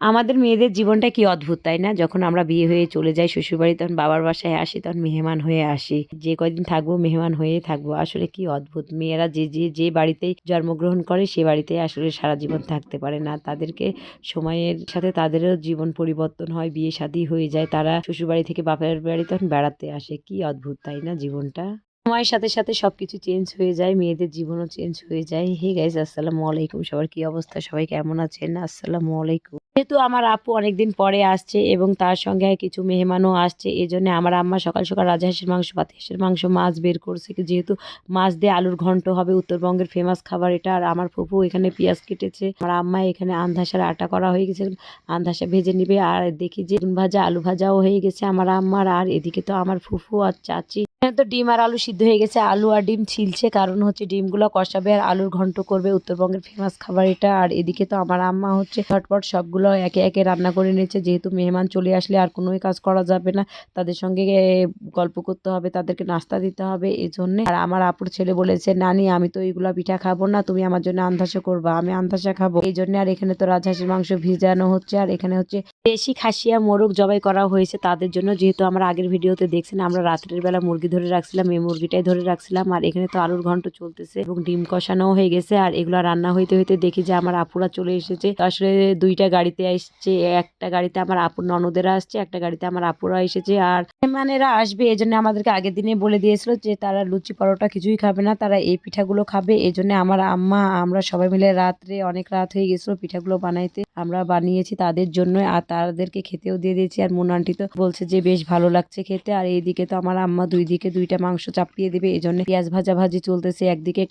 আমাদের মেয়েদের জীবনটা কি অদ্ভুত, তাই না? যখন আমরা বিয়ে হয়ে চলে যাই শ্বশুরবাড়ি, তখন বাবার বাসায় আসি, তখন মেহমান হয়ে আসি। যে কয়দিন থাকব, মেহমান হয়ে থাকব। আসলে কি অদ্ভুত? মেয়েরা যে যে যে বাড়িতেই জন্মগ্রহণ করে, সে বাড়িতে আসলে সারা জীবন থাকতে পারে না। তাদেরকে সময়ের সাথে তাদেরও জীবন পরিবর্তন হয় বিয়ে শাদী হয়ে যায়। তারা শ্বশুরবাড়ি থেকে বাপের বাড়ি তখন বেড়াতে আসে। কি অদ্ভুত, তাই না, জীবনটা? সময়ের সাথে সাথে সবকিছু চেঞ্জ হয়ে যায়, মেয়েদের জীবনও চেঞ্জ হয়ে যায়। হে গাইজ আসসালামু আলাইকুম। সবার কি অবস্থা? সবাই কেমন আছেন? আসসালামু আলাইকুম। যেহেতু আমার আপু অনেকদিন পরে আসছে এবং তার সঙ্গে কিছু মেহমানও আসছে এই জন্য আমার আম্মা সকাল সকাল রাজা রাজহাঁসের মাংস, পাতি হাঁসের মাংস, মাছ বের করছে। যেহেতু মাছ দিয়ে আলুর ঘন্ট হবে, উত্তরবঙ্গের ফেমাস খাবার এটা। আর আমার ফুপু এখানে পেঁয়াজ কেটেছে। আমার আম্মা এখানে আন্ধাসার আটা করা হয়ে গেছে। আন্ধাসা ভেজে নিবে। আর দেখি যে ভাজা, আলু ভাজাও হয়ে গেছে আমার আম্মার। আর এদিকে তো আমার ফুফু আর চাচি তো ডিম আর আলু সিদ্ধ হয়ে গেছে। আলু আর ডিম ছিলছে। কারণ হচ্ছে ডিমগুলো কষাবে আর আলুর ঘন্ট করবে। উত্তরবঙ্গের ফেমাস খাবার এটা। আর এদিকে তো আমার আম্মা হচ্ছে ঝটপট সবগুলো একে একে রান্না করে নিয়েছে। যেহেতু মেহমান চলে আসলে আর কোনোই কাজ করা যাবে না। তাদের সঙ্গে গল্প করতে হবে। তাদেরকে নাস্তা দিতে হবে এই জন্যে আর আমার আপুর ছেলে বলেছে, নানি, আমি তো এইগুলা পিঠা খাব না। তুমি আমার জন্য আন্দাসা করবা। আমি আন্দাসা খাব। এই জন্য আর এখানে তো রাজহাঁসের মাংস ভিজানো হচ্ছে। আর এখানে হচ্ছে দেশি খাসিয়া মোরগ জবাই করা হয়েছে তাদের জন্য। যেহেতু আমরা আগের ভিডিওতে দেখছেন, আমরা রাত্রের বেলা মুরগি ধরে রাখছিলাম, এই মুরগিটাই ধরে রাখছিলাম আর এখানে তো আলুর ঘন্ট চলতেছে এবং ডিম কষানোও হয়ে গেছে আর এগুলো রান্না হইতে হইতে দেখি যে আমার আপুরা চলে এসেছে। আসলে দুইটা গাড়িতে এসছে একটা গাড়িতে আমার আপুর ননদেরা আসছে, একটা গাড়িতে আমার আপুরা এসেছে আর মেহমানেরা আসবে। এই জন্য আমাদেরকে আগের দিনে বলে দিয়েছিল যে তারা লুচি পরোটা কিছুই খাবে না, তারা এই পিঠাগুলো খাবে। এই জন্য আমার আম্মা, আমরা সবাই মিলে রাত্রে অনেক রাত হয়ে গেছিল পিঠাগুলো বানাইতে, আমরা বানিয়েছি তাদের জন্য আর তাদেরকে খেতেও দিয়ে দিয়েছি। আর মুন আন্টি তো বলছে যে, বেশ ভালো লাগছে খেতে। আর এইদিকে তো আমার আম্মা দুই দিকে দুইটা মাংস চাপিয়ে দেবে। এই জন্য পেঁয়াজ ভাজা ভাজি চলতেছে। একদিকে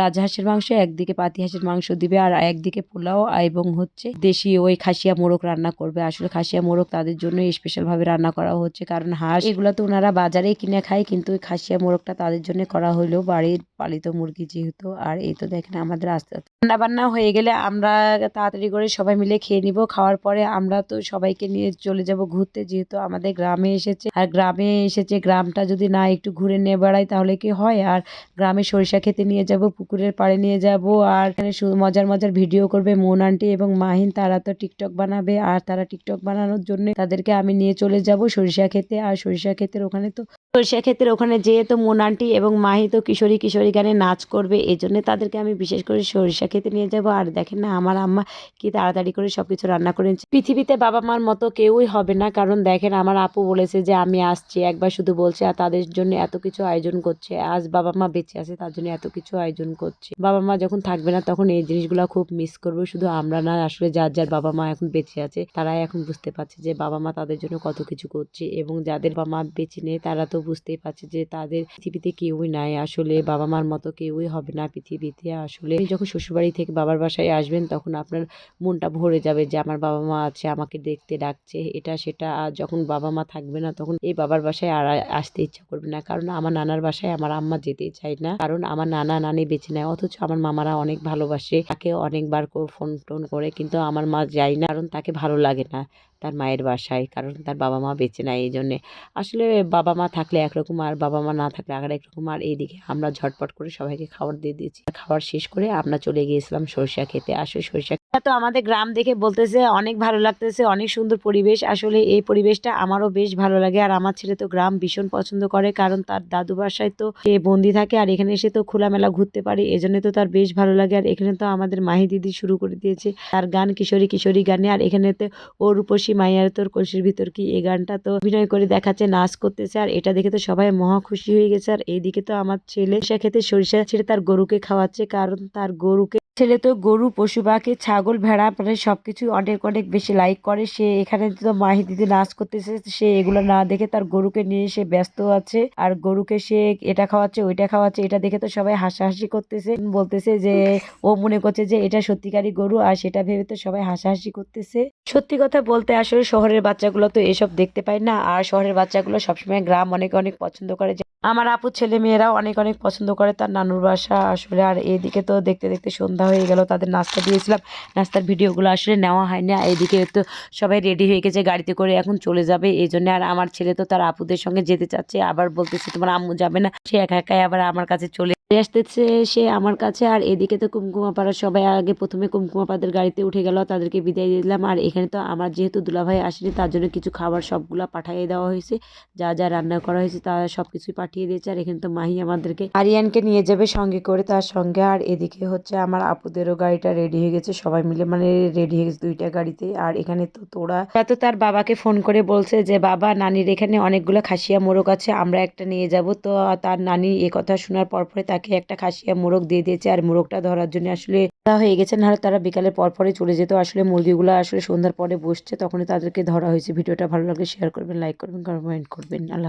রাজহাঁসের মাংস, একদিকে পাতি হাঁসের মাংস দিবে। আর একদিকে পোলাও এবং হচ্ছে দেশি ওই খাসিয়া মোরগ রান্না করবে। আসলে খাসিয়া মোরগ তাদের জন্য স্পেশাল ভাবে রান্না করা হচ্ছে। কারণ হাঁস এগুলো তো ওনারা বাজারে কিনে খায়, কিন্তু ওই খাসিয়া মোরগটা তাদের জন্য করা হলো বাড়ির পালিত মুরগি যেহেতু। আর এই তো দেখেন আমাদের আস্তে আস্তে রান্না বান্না হয়ে গেলে আমরা তাড়াতাড়ি করে সবাই মিলে খেয়ে নিব। খাওয়ার পরে আমরা তো সবাইকে নিয়ে চলে যাব ঘুরতে, যেহেতু আমাদের গ্রামে এসেছে। আর গ্রামে এসেছে, গ্রামটা যদি না একটু ঘুরে নিয়ে বেড়াই তাহলে কি হয়? আর গ্রামে সরিষা খেতে নিয়ে যাব, পুকুরের পাড়ে নিয়ে যাব, আর এখানে মজার মজার ভিডিও করবে মোন আন্টি এবং মাহিন তারা তো টিকটক বানাবে, আর তারা টিকটক বানানোর জন্য তাদেরকে আমি নিয়ে চলে যাব সরিষা খেতে। আর সরিষা ক্ষেতের ওখানে তো সরিষা ক্ষেতের ওখানে যেয়ে তো মোন আন্টি এবং মাহি তো কিশোরী কিশোরী গানে নাচ করবে, এই জন্য তাদেরকে আমি বিশেষ করে সরিষা খেতে নিয়ে যাব। আর দেখেন না, আমার আম্মা কি তাড়াতাড়ি করে সবকিছু রান্না করে পৃথিবীতে বাবা মার মতো কেউই হবে না। কারণ দেখেন, আমার আপু বলেছে যে, আমি আসছি, একবার শুধু বলছে, আর তাদের জন্য এত কিছু আয়োজন করছে। আজ বাবা মা বেঁচে আছে, তার জন্য এত কিছু আয়োজন করছে। বাবা মা যখন থাকবে না, তখন এই জিনিসগুলো খুব মিস করব। শুধু আমরা না, আসলে যার যার বাবা মা এখন বেঁচে আছে, তারাই এখন বুঝতে পারছে যে বাবা মা তাদের জন্য কত কিছু করছে। এবং যাদের বাবা মা বেঁচে নেই, তারা তো বুঝতেই পারছে যে, তাদের পৃথিবীতে কেউই নাই। আসলে বাবা মার মতো কেউই হবে না পৃথিবীতে। আসলে যখন শ্বশুরবাড়ি থেকে বাবার বাসায় আসবেন, তখন আপনার মনটা ভরে যাবে যে, আমার বাবা মা আছে, আমাকে দেখতে ডাকছে, এটা সেটা আর যখন বাবা মা থাকবে না তখন এই বাবার বাসায় আর আসতে ইচ্ছা করবে না। কারণ আমার নানার বাসায় আমার আম্মা যেতেই চায় না। কারণ আমার নানা নানি বেঁচে নেয়, অথচ আমার মামারা অনেক ভালোবাসে। তাকে অনেকবার ফোন টোন করে, কিন্তু আমার মা যায় না, কারণ তাকে ভালো লাগে না। তার মায়ের বাসায়। কারণ তার বাবা মা বেঁচে নেয় এই জন্যে আসলে বাবা মা থাকলে একরকম আর বাবা মা না থাকলে আর একরকম। আর এইদিকে আমরা ঝটপট করে সবাইকে খাবার দিয়ে দিয়েছি। খাবার শেষ করে আমরা চলে গিয়েছিলাম সরিষা খেতে। আসলে সরিষা তো আমাদের গ্রাম দেখে বলতেছে, অনেক ভালো লাগতেছে, অনেক সুন্দর পরিবেশ। আসলে এই পরিবেশটা আমারও বেশ ভালো লাগে। আর আমার ছেলে তো গ্রাম ভীষণ পছন্দ করে। কারণ তার দাদু বাসায় তো সে বন্দি থাকে আর এখানে এসে তো খোলামেলা ঘুরতে পারে। এজন্য তো তার বেশ ভালো লাগে। আর এখানে তো আমাদের মাহি দিদি শুরু করে দিয়েছে। তার গান কিশোরী কিশোরী গানে। আর এখানে তো ও রূপসী মাইয়ার তোর কলসির ভিতর কি এই গানটা তো অভিনয় করে দেখাচ্ছে, নাচ করতেছে, আর এটা দেখে তো সবাই মহা খুশি হয়ে গেছে। আর এইদিকে তো আমার ছেলে, সে খেতে সরিষা ছেড়ে তার গরুকে খাওয়াচ্ছে, কারণ তার গরুকে ছেলে তো গরু, পশু পাখি ছাগল, ভেড়া প্রায় সবকিছু অনেক অনেক বেশি লাইক করে। সে এখানে তো মাহি দিদি নাচ করতেছে, সে এগুলো না দেখে তার গরুকে নিয়ে সে ব্যস্ত আছে। আর গরুকে সে এটা খাওয়াচ্ছে, ওইটা খাওয়াচ্ছে, এটা দেখে তো সবাই হাসাহাসি করতেছে। বলতেছে যে, ও মনে করছে যে এটা সত্যিকারই গরু, আর সেটা ভেবে তো সবাই হাসাহাসি করতেছে। সত্যি কথা বলতে আসলে শহরের বাচ্চাগুলো তো এসব দেখতে পায় না, আর শহরের বাচ্চাগুলো সবসময় গ্রাম অনেক অনেক পছন্দ করে আমার আপু ছেলে মেয়েরাও অনেক অনেক পছন্দ করে তার নানুর বাসা আসলে। আর এদিকে তো দেখতে দেখতে সন্ধ্যা হয়ে গেল, তাদের নাস্তা দিয়েছিলাম। নাস্তার ভিডিওগুলো আসলে নেওয়া হয় না এদিকে তো সবাই রেডি হয়ে গেছে, গাড়িতে করে এখন চলে যাবে। এই জন্য আর আমার ছেলে তো তার আপুদের সঙ্গে যেতে চাচ্ছে। আবার বলতেছে, তোমার আম্মু যাবে না। সে একা, একাই আবার আমার কাছে চলে আসতেছে সে আমার কাছে। আর এদিকে তো কুমকুমা পাড়ার সবাই আগে প্রথমে কুমকুমাপাদের গাড়িতে উঠে গেল, তাদেরকে বিদায় দিয়ে দিলাম। আর এখানে তো আমার যেহেতু দুলাভাই আসেনি, তার জন্য কিছু খাবার সবগুলা পাঠিয়ে দেওয়া হয়েছে। যা যা রান্না করা হয়েছে তা সব কিছুই পাঠিয়ে দিয়েছে। আর এখানে তো মাহি আমাদেরকে আরিয়ানকে নিয়ে যাবে সঙ্গে করে তার সঙ্গে। আর এদিকে হচ্ছে আমার আপুদেরও গাড়িটা রেডি হয়ে গেছে। সবাই মিলে মানে রেডি হয়ে গেছে দুইটা গাড়িতে। আর এখানে তো তোরা তো তার বাবাকে ফোন করে বলছে যে, বাবা, নানির এখানে অনেকগুলো খাসিয়া মোরগ আছে, আমরা একটা নিয়ে যাব। তো তার নানি এ কথা শোনার পর পরে তাকে একটা খাসিয়া মোরগ দিয়ে দিয়েছে আর মোরগটা ধরার জন্য আসলে ধরা হয়ে গেছে, নাহলে তারা বিকালের পর পরে চলে যেত। আসলে মুরগিগুলো আসলে সন্ধ্যার পরে বসছে, তখনই তাদেরকে ধরা হয়েছে। ভিডিওটা ভালো লাগলে শেয়ার করবেন লাইক করবেন কমেন্ট করবেন। আল্লাহ